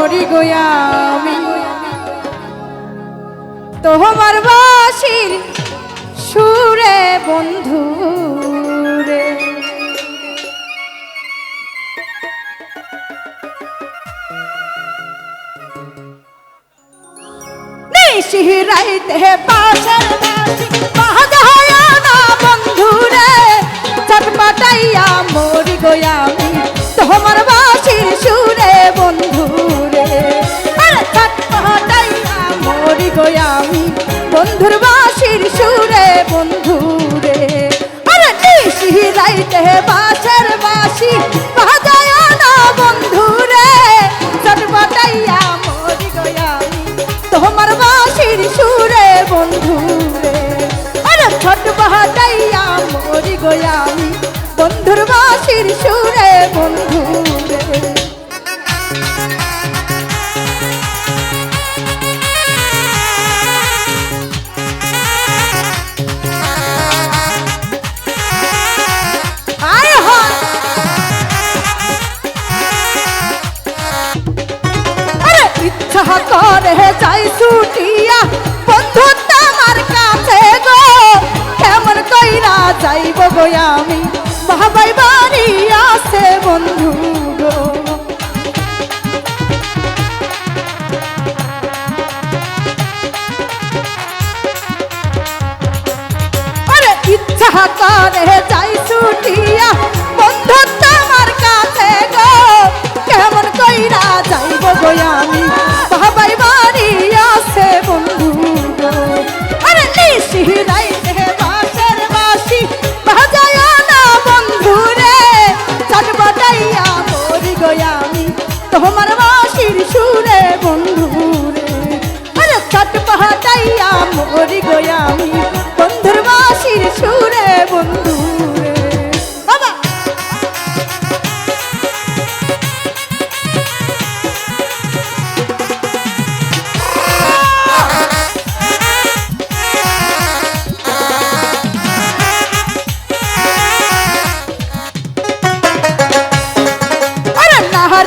মরি গোয়ামি তোমার বাসির সুরে বন্ধু রে। নিশিরাইতে পাশের বাসি বাজায়া না মরি গোয়ামি বন্ধুর বাসির সুরে বন্ধু আরে নিশিরাইতে পাশের বাসি বাজায়া না বন্ধু রে চটপটাইয়া মরি গোয়ামি তোমার বাসির সুরে বন্ধু রে ছোট বাহাটাইয়া মরি বন্ধুর বাসির সুরে বন্ধু করে যাই ছুটিয়া, বন্ধু তোমার কাছে গো, কেমন কইরা যাইব গো আমি? বাবাই বাড়ি আছে বন্ধু গো। ইচ্ছা যাই ছুটিয়া, বন্ধু তোমার কাছে গো কেমন কইরা যাইব গো আমি? বাবাই বাড়ি আছে বন্ধু আরে নিশি রাইতে বাসের বাসি বাজায় না বন্ধু রে। চটপটাইয়া মরি গো আমি, তোমার বাসির সুরে বন্ধু রে। আরে চটপটাইয়া মরি গো আমি।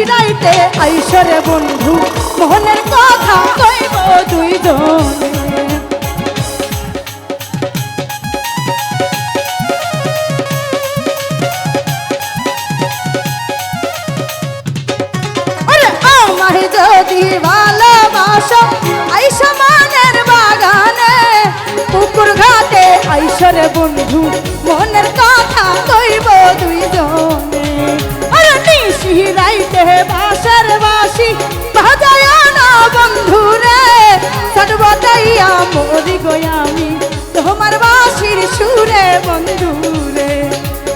বেশি রাইতে আইসরে বন্ধু মোহনের কথা কইব দুইজনে। যদি ভালোবাসো নিশি রাইতে বাসার বাসি, বাজায় না বন্ধু রে। সর্বদাইয়া মরি গোয়ামি তোমার বাসির সুরে বন্ধু রে।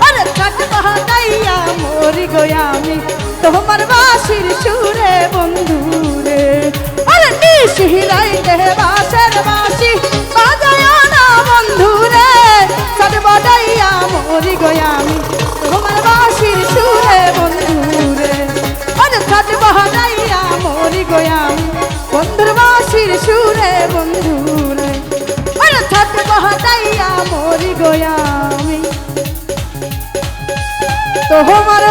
আরে চট বাহাইয়া মরি গোয়ামি তোমার বাসির সুরে বন্ধু রে। আরে নিশি রাইতে বাসের বন্ধুর বাসির সুরে বন্ধু রে ওরে ছাত্র বহাতাইয়া মরি গোয়ামি। তোমার